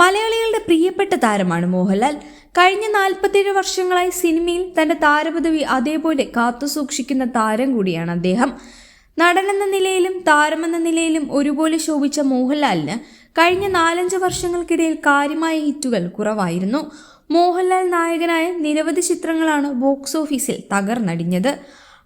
മലയാളികളുടെ പ്രിയപ്പെട്ട താരമാണ് മോഹൻലാൽ. കഴിഞ്ഞ നാൽപ്പത്തിയേഴ് വർഷങ്ങളായി സിനിമയിൽ തന്റെ താരപദവി അതേപോലെ കാത്തുസൂക്ഷിക്കുന്ന താരം കൂടിയാണ് അദ്ദേഹം. നടനെന്ന നിലയിലും താരമെന്ന നിലയിലും ഒരുപോലെ ശോഭിച്ച മോഹൻലാലിന് കഴിഞ്ഞ നാലഞ്ച് വർഷങ്ങൾക്കിടയിൽ കാര്യമായ ഹിറ്റുകൾ കുറവായിരുന്നു. മോഹൻലാൽ നായകനായ നിരവധി ചിത്രങ്ങളാണ് ബോക്സ് ഓഫീസിൽ തകർന്നടിഞ്ഞത്.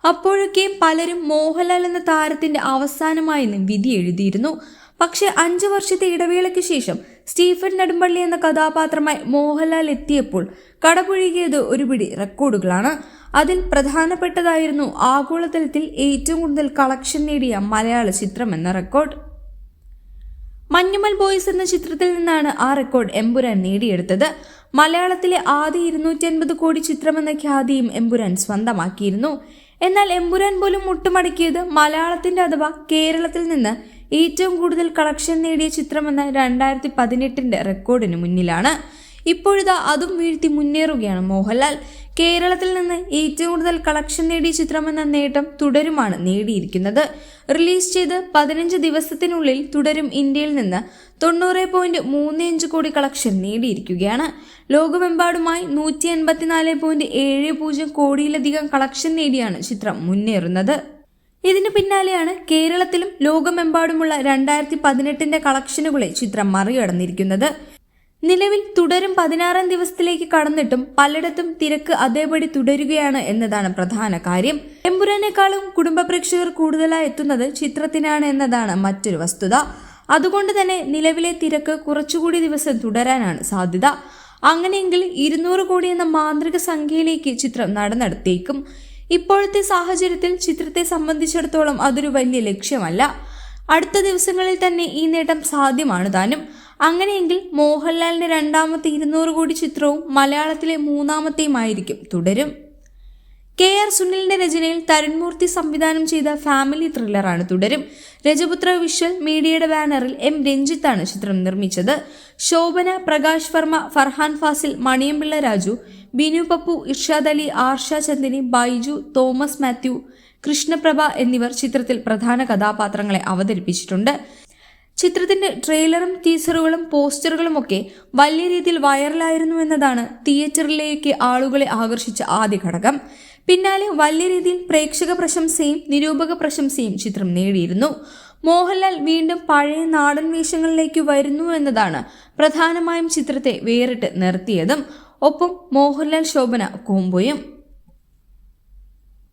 അപ്പോഴൊക്കെയും പലരും മോഹൻലാൽ എന്ന താരത്തിന്റെ അവസാനമായെന്ന് വിധി എഴുതിയിരുന്നു. പക്ഷെ അഞ്ചു വർഷത്തെ ഇടവേളയ്ക്ക് ശേഷം സ്റ്റീഫൻ നെടുമ്പള്ളി എന്ന കഥാപാത്രമായി മോഹൻലാൽ എത്തിയപ്പോൾ കടപുഴകിയത് ഒരുപിടി റെക്കോർഡുകളാണ്. അതിൽ പ്രധാനപ്പെട്ടതായിരുന്നു ആഗോളതലത്തിൽ ഏറ്റവും കൂടുതൽ കളക്ഷൻ നേടിയ മലയാള ചിത്രം എന്ന റെക്കോർഡ്. മഞ്ഞുമൽ ബോയ്സ് എന്ന ചിത്രത്തിൽ നിന്നാണ് ആ റെക്കോർഡ് എമ്പുരാൻ നേടിയെടുത്തത്. മലയാളത്തിലെ ആദ്യ ഇരുന്നൂറ്റി അൻപത് കോടി ചിത്രമെന്ന ഖ്യാതിയും എമ്പുരാൻ സ്വന്തമാക്കിയിരുന്നു. എന്നാൽ എമ്പുരാൻ പോലും മുട്ടുമടക്കിയത് മലയാളത്തിന്റെ അഥവാ കേരളത്തിൽ നിന്ന് ഏറ്റവും കൂടുതൽ കളക്ഷൻ നേടിയ ചിത്രമെന്ന രണ്ടായിരത്തി പതിനെട്ടിന്റെ റെക്കോർഡിന് മുന്നിലാണ്. ഇപ്പോഴിതാ അതും വീഴ്ത്തി മുന്നേറുകയാണ് മോഹൻലാൽ. കേരളത്തിൽ നിന്ന് ഏറ്റവും കൂടുതൽ കളക്ഷൻ നേടിയ ചിത്രമെന്ന നേട്ടം തുടരുമാണ് നേടിയിരിക്കുന്നത്. റിലീസ് ചെയ്ത് പതിനഞ്ച് ദിവസത്തിനുള്ളിൽ തുടരും ഇന്ത്യയിൽ നിന്ന് തൊണ്ണൂറ് പോയിന്റ് മൂന്ന് അഞ്ച് കോടി കളക്ഷൻ നേടിയിരിക്കുകയാണ്. ലോകമെമ്പാടുമായി നൂറ്റി എൺപത്തിനാല് പോയിന്റ് ഏഴ് പൂജ്യം കോടിയിലധികം കളക്ഷൻ നേടിയാണ് ചിത്രം മുന്നേറുന്നത്. ഇതിനു പിന്നാലെയാണ് കേരളത്തിലും ലോകമെമ്പാടുമുള്ള രണ്ടായിരത്തി പതിനെട്ടിന്റെ കളക്ഷനുകളെ ചിത്രം മറികടന്നിരിക്കുന്നത്. നിലവിൽ തുടരും പതിനാറാം ദിവസത്തിലേക്ക് കടന്നിട്ടും പലയിടത്തും തിരക്ക് അതേപടി തുടരുകയാണ് എന്നതാണ് പ്രധാന കാര്യം. എമ്പുരാനേക്കാളും കുടുംബ പ്രേക്ഷകർ കൂടുതലായി എത്തുന്നത് ചിത്രത്തിനാണ് എന്നതാണ് മറ്റൊരു വസ്തുത. അതുകൊണ്ട് തന്നെ നിലവിലെ തിരക്ക് കുറച്ചുകൂടി ദിവസം തുടരാനാണ് സാധ്യത. അങ്ങനെയെങ്കിൽ ഇരുന്നൂറ് കോടി എന്ന മാന്ത്രിക സംഖ്യയിലേക്ക് ചിത്രം നടന്നെടുത്തേക്കും. ഇപ്പോഴത്തെ സാഹചര്യത്തിൽ ചിത്രത്തെ സംബന്ധിച്ചിടത്തോളം അതൊരു വലിയ ലക്ഷ്യമല്ല. അടുത്ത ദിവസങ്ങളിൽ തന്നെ ഈ നേട്ടം സാധ്യമാണ് താനും. അങ്ങനെയെങ്കിൽ മോഹൻലാലിന്റെ രണ്ടാമത്തെ ഇരുന്നൂറ് കോടി ചിത്രവും മലയാളത്തിലെ മൂന്നാമത്തെയുമായിരിക്കും തുടരും. കെ ആർ സുനിലിന്റെ രചനയിൽ തരുൺമൂർത്തി സംവിധാനം ചെയ്ത ഫാമിലി ത്രില്ലറാണ് തുടരും. രജപുത്ര വിഷ്വൽ മീഡിയയുടെ ബാനറിൽ എം രഞ്ജിത്താണ് ചിത്രം നിർമ്മിച്ചത്. ശോഭന പ്രകാശ് വർമ്മ ഫർഹാൻ ഫാസിൽ മണിയമ്പിള്ള രാജു ബിനു പപ്പു ഇർഷാദ് അലി ആർഷ ചന്ദിനി ബൈജു തോമസ് മാത്യു കൃഷ്ണപ്രഭ എന്നിവർ ചിത്രത്തിൽ പ്രധാന കഥാപാത്രങ്ങളെ അവതരിപ്പിച്ചിട്ടുണ്ട്. ചിത്രത്തിന്റെ ട്രെയിലറും ടീസറുകളും പോസ്റ്ററുകളും ഒക്കെ വലിയ രീതിയിൽ വൈറലായിരുന്നു എന്നതാണ് തിയേറ്ററിലേക്ക് ആളുകളെ ആകർഷിച്ച ആദ്യ ഘടകം. പിന്നാലെ വലിയ രീതിയിൽ പ്രേക്ഷക പ്രശംസയും നിരൂപക പ്രശംസയും ചിത്രം നേടിയിരുന്നു. മോഹൻലാൽ വീണ്ടും പഴയ നാടൻ വേഷങ്ങളിലേക്ക് വരുന്നു എന്നതാണ് പ്രധാനമായും ചിത്രത്തെ വേറിട്ട് നിർത്തിയതും. ഒപ്പം മോഹൻലാൽ ശോഭന കോംബോയും